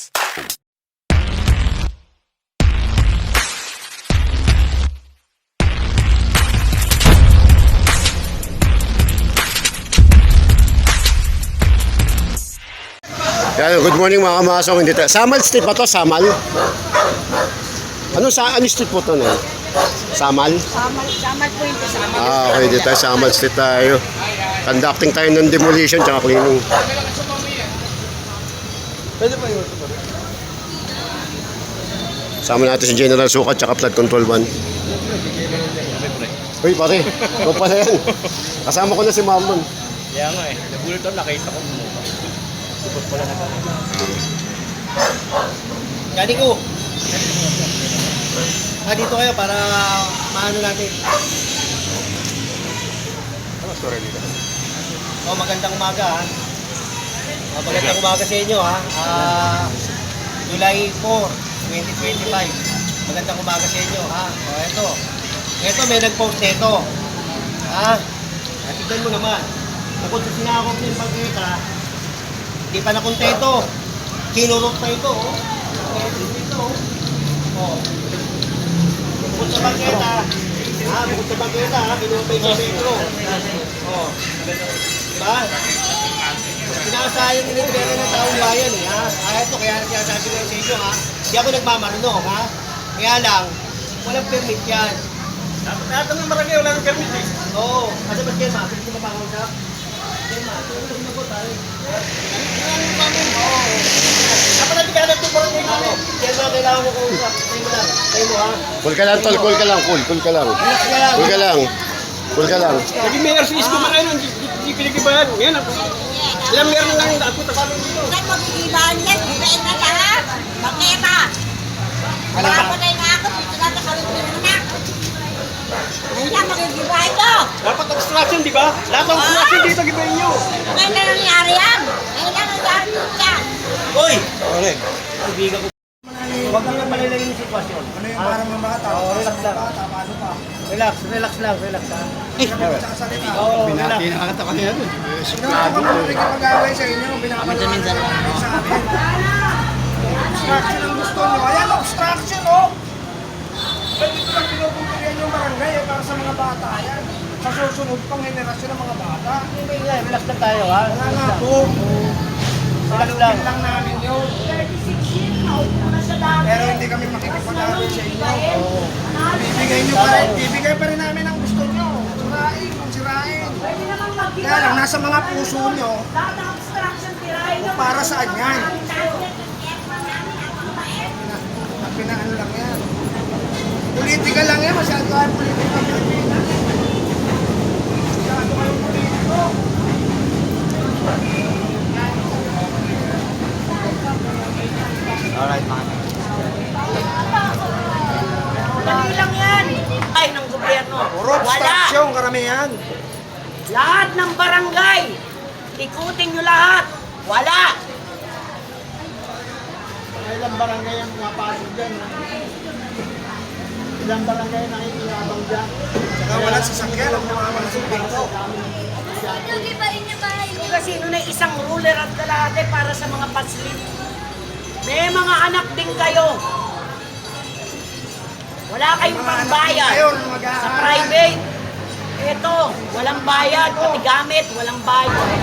Yan, good morning mga kamasong. Hindi tayo. Samal Street ba to? Samal? Ano sa ano street po to na? Samal? Samal, samal po hindi samal. Ah, okay. Dito tayo. Samal Street tayo. Conducting tayo ng demolition tsaka cleaning. Sama natin si General Sukat tsaka Flood Control 1. Uy, pare. Ikaw pala yan. Kasama ko na si Mamon. Kaya nga eh, nagulat ako, nakita ko. Supot pala na Gani ko! Ah, dito kayo para maano natin. Ano story dito? Oh, magandang umaga ha. Oh, magandang umaga sa inyo ha. Ah, July 4, 2025. Magandang umaga sa inyo ha. Oh, eto. Eto, may nag-post nito. Ha? Ah, tignan mo naman. Bukod sa sinakop ng pagkita, hindi pa nakontento. Kinurot pa ito, oh. Ito, oh. Oh. Bukod sa pagkita, ha, bukod sa pagkita, ha, kinurot pa ito metro. Oh. Diba? Pinakasayang initrera ng taong bayan eh, ha? Ah, ito, kaya sinasabi ko sa inyo, ha? Hindi ako nagmamarunong, ha? Kaya lang, walang permit yan. Lahat ng marami wala ng permit eh. Oo. Kasi ba't kaya mapit ko mapakausap? Kaya mapit ko sumagot, pare. Kailangan mo namin. Oo. Dapat natin kaya natin parang ngayon namin. Kaya mga kailangan mo kausap. Tayo mo lang. Tayo mo, ha? Cool ka lang, tol. Cool ka lang. Cool. Cool ka lang. Cool ka lang. Cool ka lang. Naging mayor si Isko man pinag-ibayan. Ngayon, ako, alam meron lang ako tagalog dito. Saan magigibahan yan? Gibain na lahat. Baketa. Wala pa na yung ako. Dito na sa ko na. Ayan, magigibahan to. Dapat obstruction, di ba? Lahat ng obstruction dito, gibayin nyo. Ngayon na nangyari yan. Ngayon na nangyari yan. Uy! Pare. Ibigan ko. Huwag kang malilayin yung sitwasyon. Ano yung parang mga bata? Oo, relax lang. Relax, relax lang, relax lang. Oo, relax. nakakata ka niya dun. Pinapag-away sa inyo, pinapag-away sa amin. Obstruction ang gusto nyo. Ayan, obstruction, oh! Pwede ko lang pinupunturian yung barangay eh, para sa mga bata yan. Sa susunod pang henerasyon ng mga bata. Hindi, hindi, relax lang tayo, ha? Wala nga po. Relax lang. Salutin lang namin yun. 36 years na. Pero hindi kami makikipag-away sa inyo. Bibigay nyo pa rin, bibigay pa rin namin ang gusto nyo. Sirain, kung sirain. Pwede naman mag Kaya lang, nasa mga puso nyo, kung para saan yan. Ang pinaano lang yan. Politika lang yan, masyado kayo politika. Masyado kayong politiko. Alright, mga Dali lang yan. Ay, ng gobyerno. Puro Wala. obstruction, karamihan. Lahat ng barangay. Ikutin nyo lahat. Wala. Ilang barangay ang pumapasok dyan. ha? Ilang barangay na ikinabang dyan. Saka walang sasakyan ang pumapasok dito. Kasi nun ay isang ruler at kalahati para sa mga paslit. May mga anak din kayo. Wala kayong mag-aaral. sa private. Ito, walang bayad, pati gamit, walang bayad.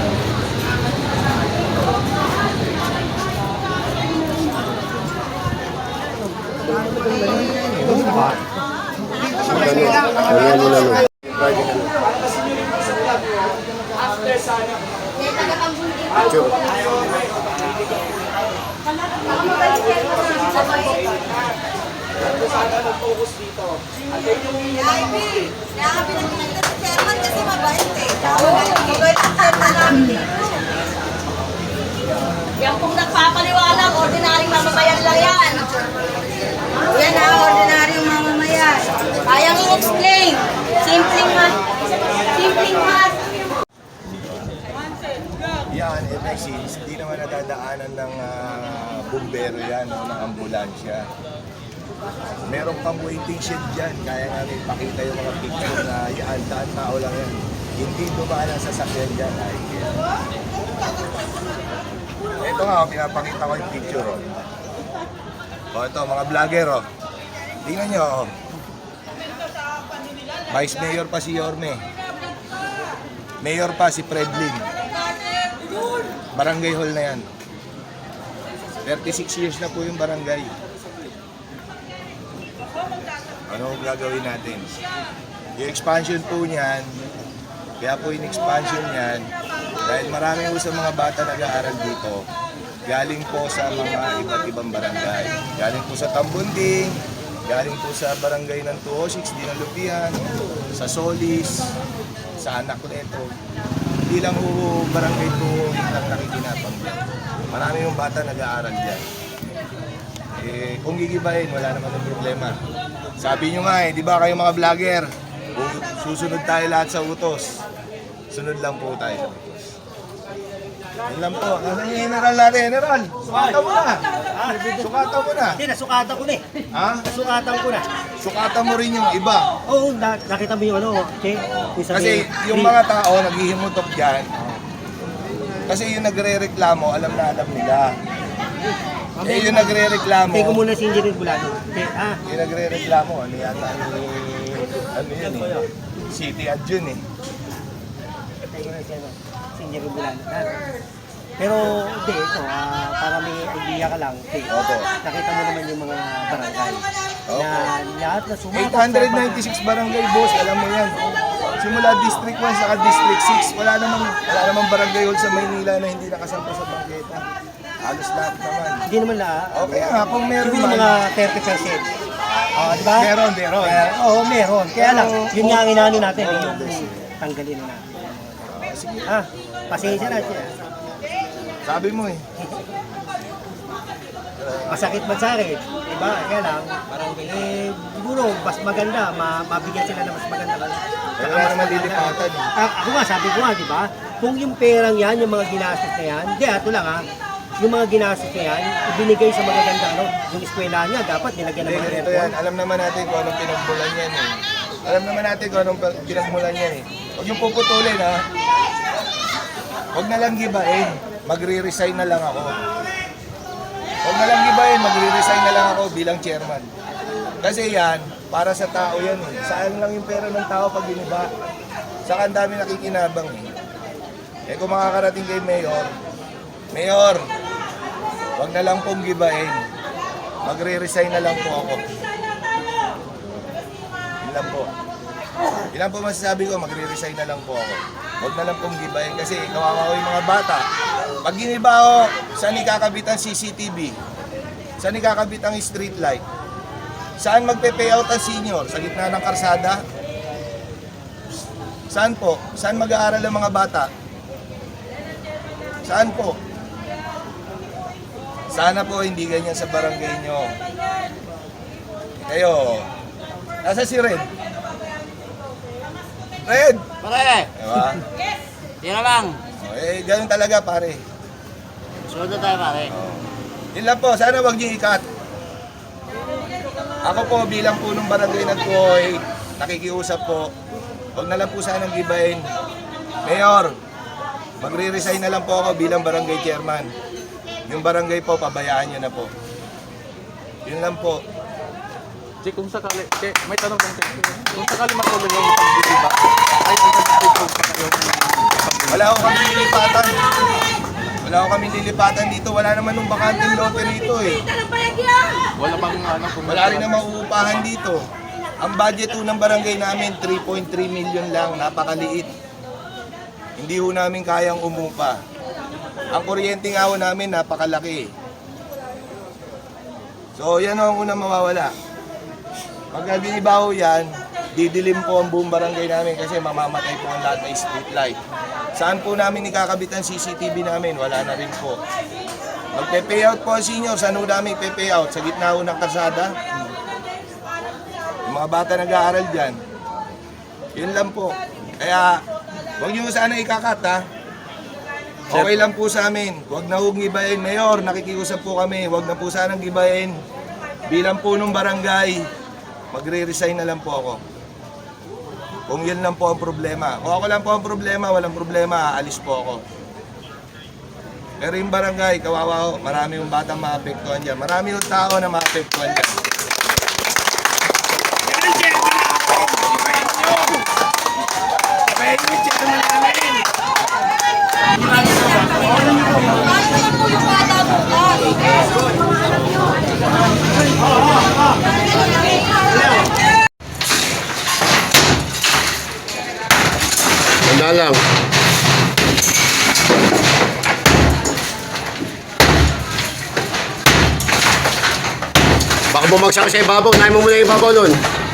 Ayan mo na nun. Sure. Grabe na pinagdala si Chairman kasi mabait eh. Mabait ang chairman namin. Yan pong nagpapaliwanag, ordinaryong mamamayan lang yan. Yan ha, ordinaryong mamamayan. Kayang i-explain. Simpleng mas. Simpleng mas. Yan, ever since, di naman nadadaanan ng ah, bumbero yan, no, ng ambulansya. Meron pang waiting shed dyan, kaya nga may pakita yung mga picture na yan, daan tao lang yan. Hindi dumaan ang sasakyan dyan, ay Ito nga, oh, pinapakita ko yung picture. Oh. O ito, mga vlogger. Oh. Tingnan nyo. Oh. Vice Mayor pa si Yorme. Mayor pa si Fredlin. Barangay hall na yan. 36 years na po yung barangay. Ano ang gagawin natin? Yung expansion po niyan, kaya po yung expansion niyan, dahil marami po sa mga bata nag-aaral dito, galing po sa mga iba't ibang barangay. Galing po sa Tambunding, galing po sa barangay ng 206, Dinalupian, sa Solis, sa Anacleto. Hindi lang po barangay po lang nakikinapang dyan. Marami yung bata nag-aaral dyan. Eh, kung gigibahin, wala naman ang problema. Sabi nyo nga eh, di ba kayo mga vlogger, susunod tayo lahat sa utos, sunod lang po tayo sa utos. Yun lang po. Ano yung general natin? General, sukatan mo na. Sukatan mo na. Hindi, nasukatan ko na eh. Ha? Nasukatan ko na. Sukatan mo rin yung iba. Oo, na, nakita mo yung ano, okay? Yung Kasi yung mga tao naghihimutok dyan, kasi yung nagre-reklamo, alam na alam nila. Eh, yung nagre-reklamo, Take ko muna si Engineer Bulano. Okay, ah, yung nagre-reklamo, ano yata ni, ano yun eh, City Adjun eh. take ko na si, ano, si Engineer Bulano. Ah. Pero, hindi, ito, ah, para may idea ka lang, okay, Opo. nakita mo naman yung mga barangay. Na Opo. lahat na sumapat sa 896 barangay boss, alam mo yan. Simula District 1 saka District 6, wala namang wala namang barangay hall sa Maynila na hindi nakasampa sa bangketa. Halos lahat naman. Hindi naman lahat. Okay nga, kung meron Siguro man, mga 30%. Ah, di ba? meron, meron. Eh, Oo, meron. Kaya lang, yun nga ang inano natin, eh, yung tanggalin na natin. Ah, pasensya na siya. Sabi mo eh. Masakit man sa akin, di ba? Kaya lang, parang eh, siguro, mas maganda, ma mabigyan sila na mas maganda. Kaya wala naman lilipatan. eh. Ah, ako nga, sabi ko nga, di ba? Kung yung perang yan, yung mga ginastos na yan, di, ato lang ha, yung mga ginastos na yan, ibinigay sa magaganda, ano, yung eskwela niya, dapat nilagyan ng Hindi, mga ganito yan. Alam naman natin kung anong pinagmulan yan eh. Alam naman natin kung anong pinagmulan yan eh. Huwag yung puputulin ha. Huwag na lang gibain. Magre-resign na lang ako. Huwag na lang gibain. Magre-resign na lang ako bilang chairman. Kasi yan, para sa tao yan eh. Saan lang yung pera ng tao pag giniba? Saka ang dami nakikinabang eh. Eh kung makakarating kay Mayor, Mayor, Huwag na lang pong gibain. Magre-resign na lang po ako. Yun lang po. Yun lang po masasabi ko, magre-resign na lang po ako. Huwag na lang pong gibain kasi kawawa ko yung mga bata. Pag giniba ako, saan ikakabit ang CCTV? Saan ikakabit ang street light? Saan magpe-payout ang senior? Sa gitna ng karsada? Saan po? Saan mag-aaral ang mga bata? Saan po? Sana po hindi ganyan sa barangay nyo. Kayo, nasa si Red? Red! Pare, Diba? tira lang. Oh, eh, ganun talaga pare. Sunod na tayo pare. Yun lang po, sana wag niyo ikat. Ako po bilang punong barangay ng Tuhoy, nakikiusap po. Huwag na lang po sanang gibain. Mayor, magre-resign na lang po ako bilang barangay chairman. Yung barangay po, pabayaan nyo na po. Yun lang po. Che, kung sakali, che, may tanong lang che. Kung sakali matuloy yung pagbibiba, ay pagbibiba pa kayo. Wala ko kami. Wala ko kami lilipatan dito. Wala naman nung bakanting lote rito eh. Wala bang ano kung Wala rin na mauupahan dito. Ang budget po ng barangay namin, 3.3 million lang. Napakaliit. Hindi ho namin kayang umupa. Ang kuryente nga ho namin, napakalaki. So, yan ho ang unang mawawala. Pag biniba ho yan, didilim po ang buong barangay namin kasi mamamatay po ang lahat ng street light. Saan po namin ikakabit ang CCTV namin? Wala na rin po. Magpe-payout po ang senior. Saan ho namin ipe-payout? Sa gitna ho ng kalsada? Yung mga bata nag-aaral dyan. Yun lang po. Kaya, huwag nyo sana ikakat ha. Okay lang po sa amin. Huwag na huwag gibayin. Mayor, nakikiusap po kami. Huwag na po sanang gibayin. Bilang po nung barangay, magre-resign na lang po ako. Kung yun lang po ang problema. Kung ako lang po ang problema, walang problema, aalis po ako. Pero yung barangay, kawawa ho, marami yung batang maapektuhan dyan. Marami yung tao na maapektuhan dyan. Yan, chairman namin. Ibahin nyo. Ibahin nyo, chairman namin. Paano naman po yung bata bukas? Wala lang. Bumagsak sa ibabaw. Nahin mo muna yung ibabaw nun.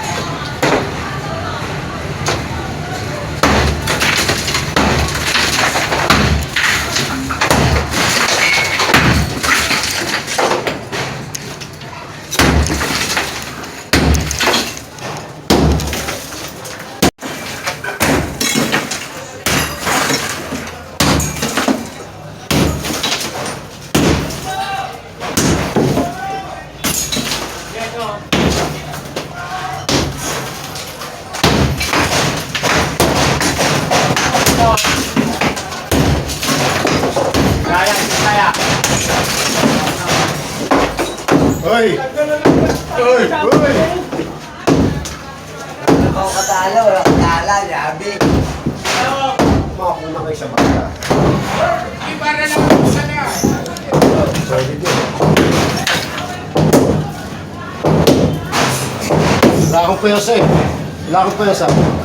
Sa bata. Iba na lang ako sa na. Pwede din. Wala akong puyasa eh. Wala akong puyasa. Ha?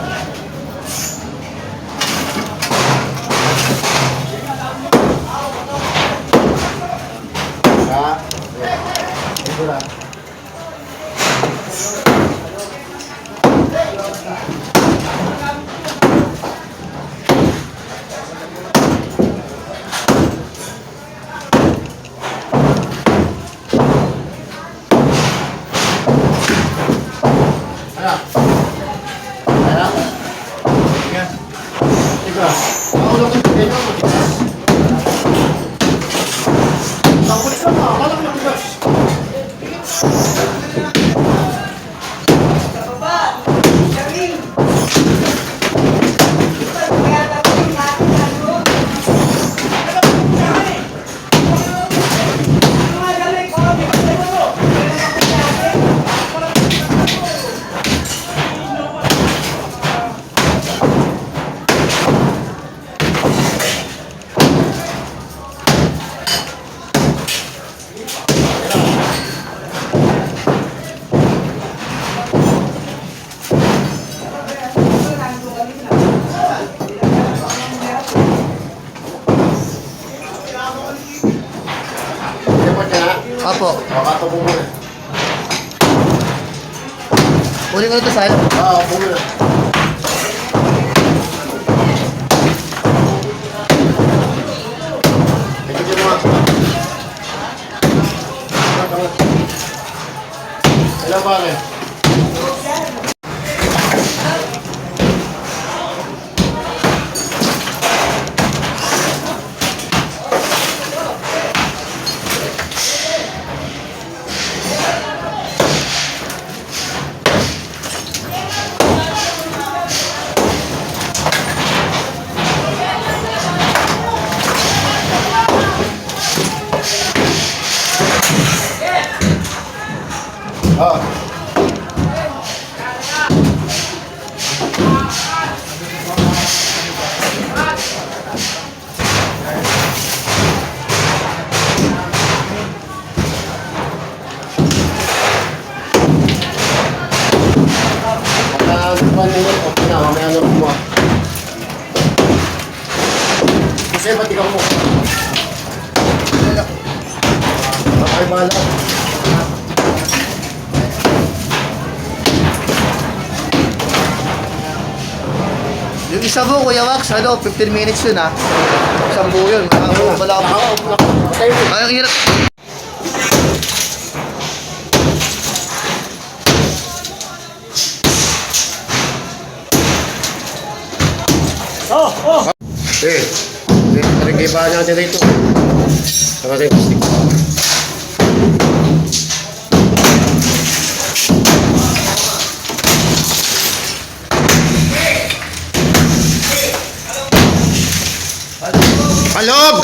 Kunin ko na ito sa'yo. Oo, upo Mo, Kuya Wax, ano, 15 minutes yun ha. Isang buo yun. Wala wala. Okay, Ay, ang hirap. Eh, nag-iba natin rito. Saka tayo stick.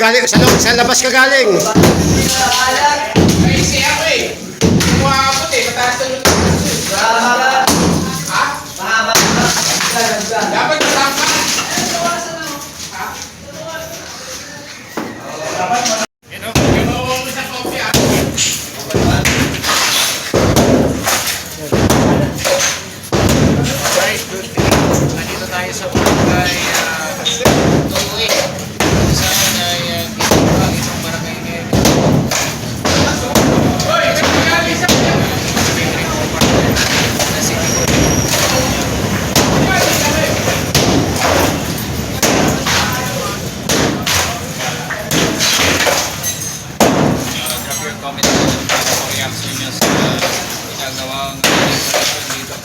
Galing, sa sa labas ka galing. Nandito tayo sa barangay uh, Tuwi. Saan ay uh, ginawa itong barangay ngayon. drop your comment down para reaction nyo sa ginagawang dito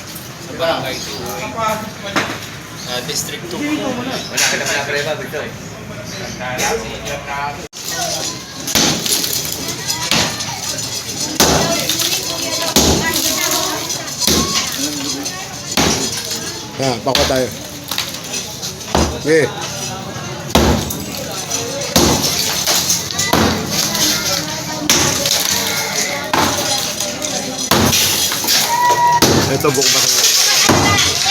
sa barangay Tuwi. Uh, District 2. Wala ka naman ang preba, Victor. Ha, bako tayo. Okay. Ito buong barangay.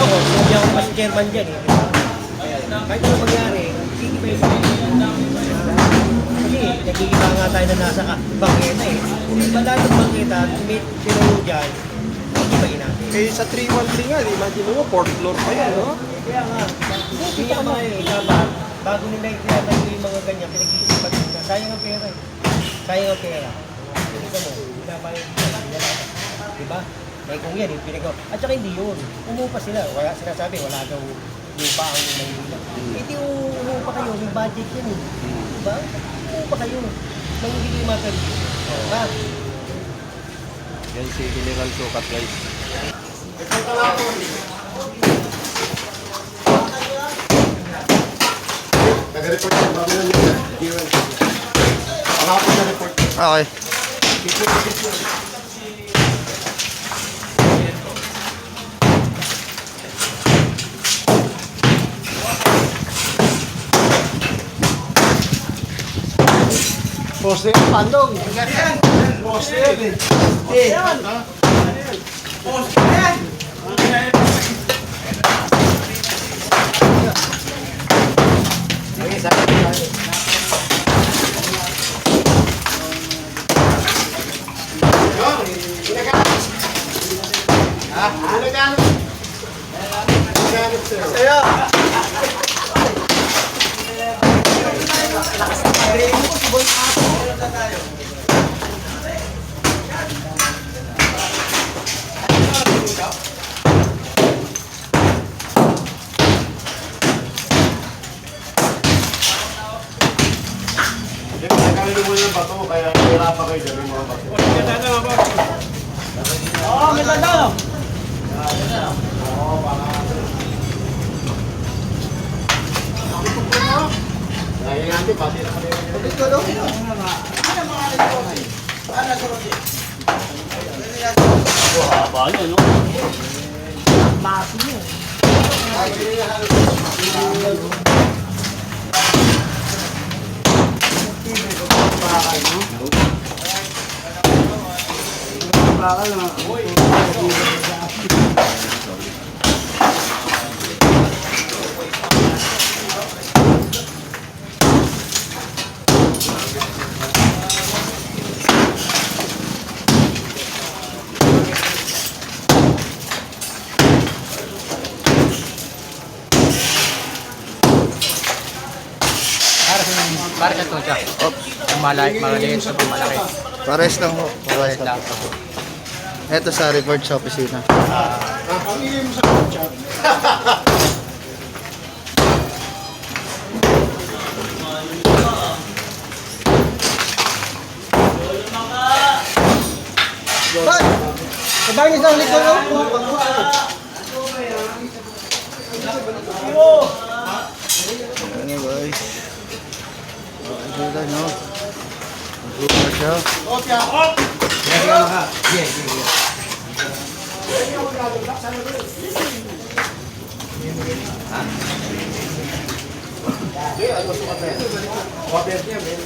Ako, hindi ako kasi chairman dyan eh. Kahit ano mangyari, kikibay sa Kasi nagkikita nga tayo na nasa ka- bangketa eh. Madami yung may tinayo dyan, kikibayin natin. Eh, sa 313 nga, imagine mo, 4th floor pa yan, no? Kaya nga, kaya mga eh, dapat, bago nila itinatayo yung mga ganyan, pinag-iisipan nila. Sayang ang pera eh. Sayang ang pera. Ito mo, binabayad nila, nila. Diba? Eh kung yan, yung pinagawa. At saka hindi yun. Umupa sila. Wala sinasabi, wala daw lupa ang Maynila. Eh di umupa kayo, may budget yan eh. Diba? Umupa kayo. Nang hindi kayo matarbi. Ha? Yan si General Sukat guys. Nag-report yung bago na nila. Pangapon na report. Okay. Poste yan, pandong. Poste yan eh. Poste yan. Poste yan. Nagkakalit wala pa kayo dyan yung mga bato. Kaya natin, pati na kami. Para sa tucha. Malaki, malaki sa malaki. Pares lang ho. Pares lang. Ito sa report sa opisina. Pamili mo sa chat. Sabay niyo sa likod ko.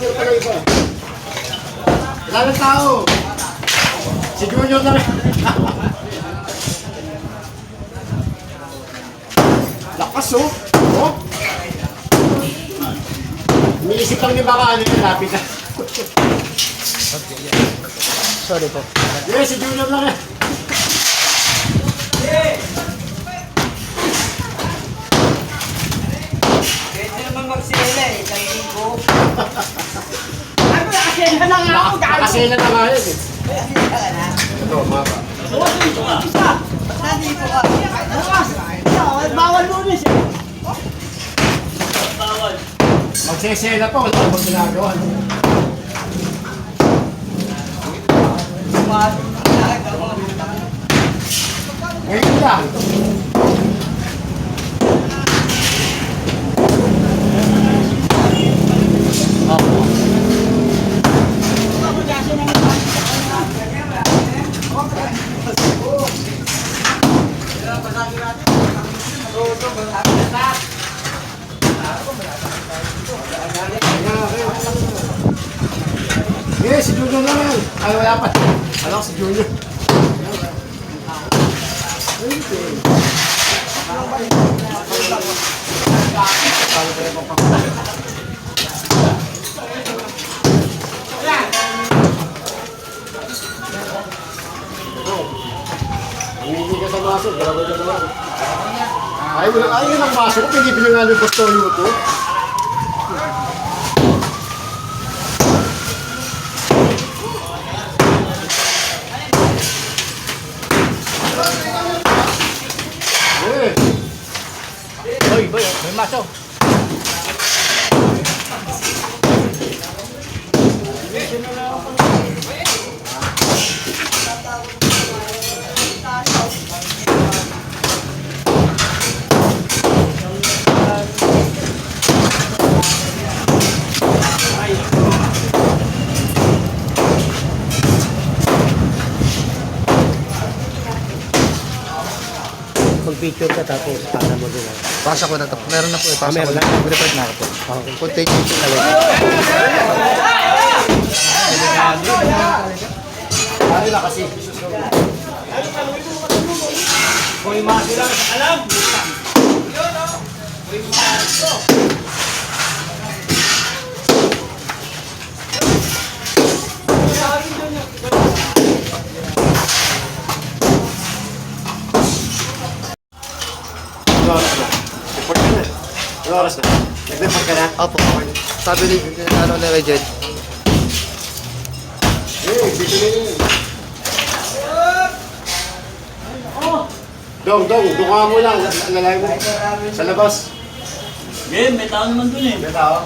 yun, makabati pa na iba. Ng tao. Si Junior na rin. Lakas oh. Oh. Umiisip lang ni baka ano yun, lapit na. Sorry po. Yeah, si Junior lang eh. Pwede naman magsila eh, kay Ibo. Nakasela na nga yun eh. Ito, mapa. Bawal lunes eh. Magsesela pa, wala akong ginagawa. Ngayon lang. Si Junior na yan. Ay, wala pa. Alam ko si Junior. Hindi ka sa baso, grabe ka naman. Ay, wala, ay, yun ang baso ko, pinibili nga ng postoryo ko. Eh, Hoy, boy, may maso. Pag-picture ka tapos para mo din. Pasok ko na to. Meron na po eh. Pasok ko meron na. Mag-report na ako po. Okay. Kung take picture na lang. ano na kasi. Hoy, maso lang. Alam! Ano oras na? Report ka na. Ano oras na? Nag-report ka na? Opo. Sabi ni, ano na kay Jed. Eh, dito na yun. Dong, dong, duka mo lang. Lalay mo. Sa labas. Ben, may tao naman dun eh. May tao?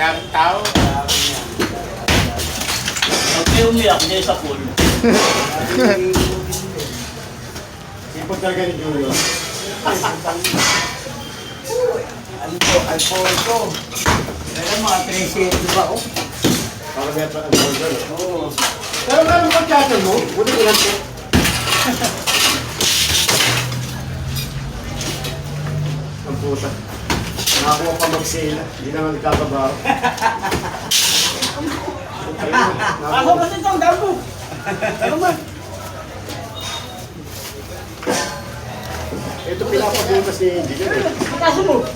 Daming tao. Huwag kayo umiyak niya sa pool. Sipot talaga ni Julio. Alfonso. Kaya mga 3 di ba? Oh. Para may pa ang order. Oo. Pero meron pa chatter mo? Buti ilan po? Ang puta. Nakakuha pa mag-sale. Hindi naman nagkakabaho. Ako kasi itong dambo. Ano ba? Ito pinapabutas ni Engineer. Kaso mo?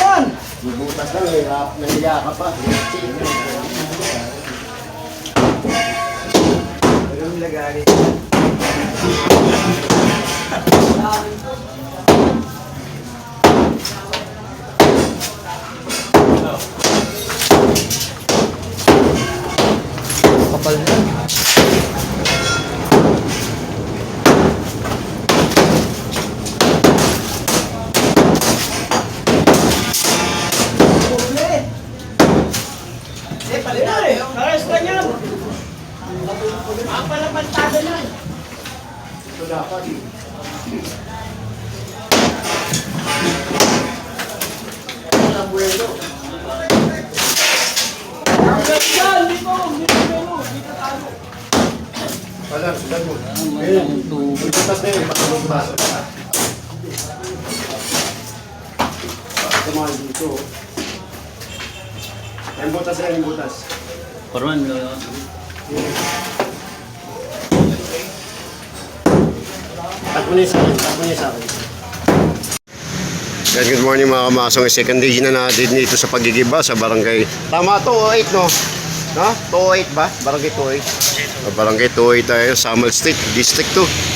Yan! Bubutas lang eh. Rap- Nahiya ka pa. Ano nilagay? Wala, sudan mo. Ayun, butas na yun, ka. Tumahan dito. Yan butas yan, butas. Parman, niya sa akin, sa. Yan, good morning mga kamasong. Second day na natin dito sa pagigiba sa barangay. Tama to, 08 no? No? 208 ba? Barangay 208. Barangay 208 tayo, Samal Street, District 2.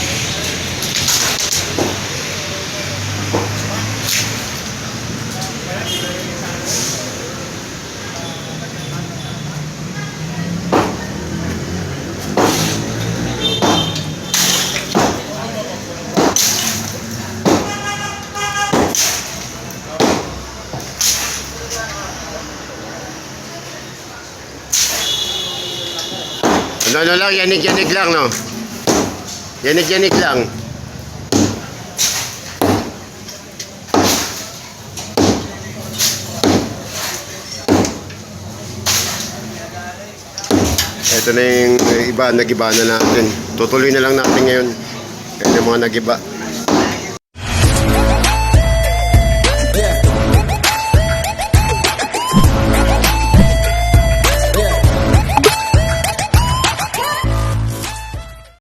Ano, ano lang, yanig-yanig lang, no? Yanig-yanig lang. Ito na yung iba, nagiba na natin. Tutuloy na lang natin ngayon. Yung mga nagiba.